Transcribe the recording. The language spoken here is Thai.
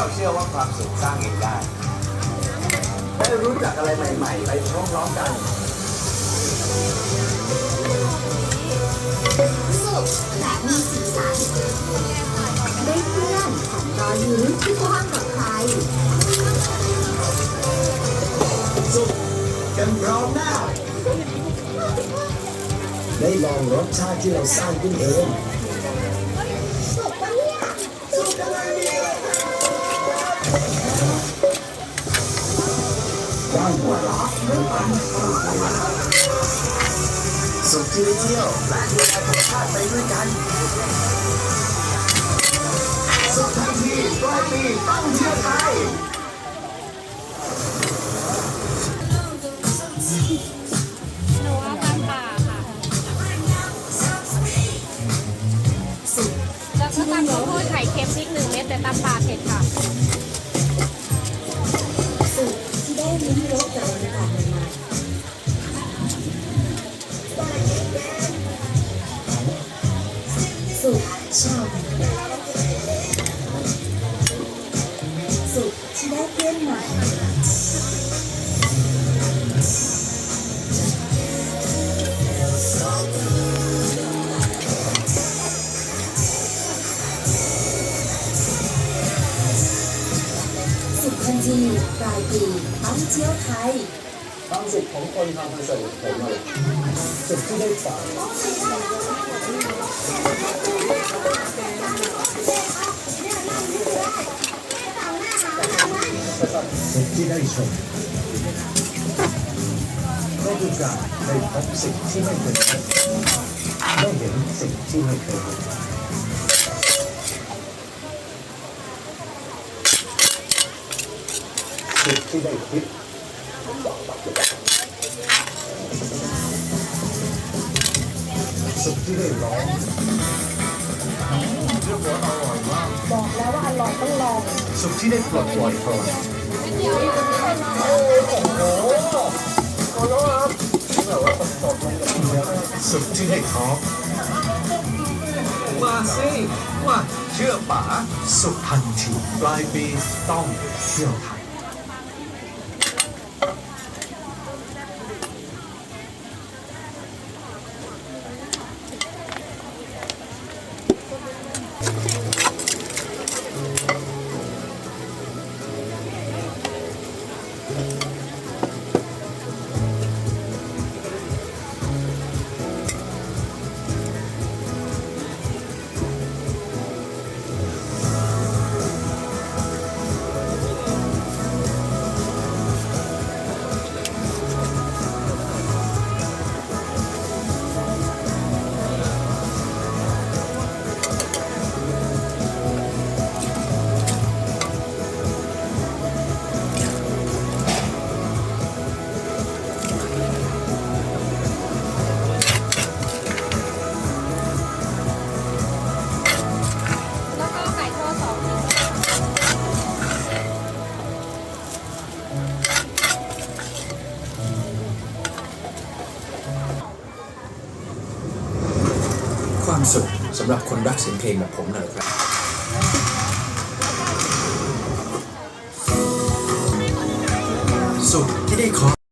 เราเชื่อว่าความสุขสร้างเองได้ ได้รู้จักอะไรใหม่ๆ ไปพร้อมๆกันสุขและมีสีสันได้เพื่อนของรอยยิ้มที่กว้างกว่าใครสุขกันพร้อมหน้าได้ลองรสชาติที่เราสร้างขึ้นเอง สุขที่เที่ยวและดูแลธรรมชาติไปด้วยกัน สุขทันทีปลายปีต้องเที่ยวไทยตามป่าค่ะแล้วก็ตำข้าวโพดไข่เค็มพริกหนึ่งเม็ดแต่ตำป่าเผ็ดค่ะ สุขชอบสุขที่ได้เพื่อนใหม่สุขทันทีปลายปีต้องเที่ยวไทยความสุขของคนทำคอนเสิร์ตผมเลยสุขที่ได้ฟังสุขที่ได้ชมก็ คือการได้พบสิ่งที่ไม่เคยพบได้เห็นสิ่งที่ไม่ เคยเห็นสุขที่ได้คิดสุดที่ได้ร้องเรื่องหัวอร่อยมากบอกแล้วว่าอร่อยต้องลองสุดที่ได้ปลดปล่อยพลังสุดที่ได้ท้องมาสิมาเชื่อป๋าสุขทันทีปลายปีต้องเที่ยวไทย ความสุขสำหรับคนรักเสียงเพลงแบบผมหน่อยครับสุขที่ได้ขอ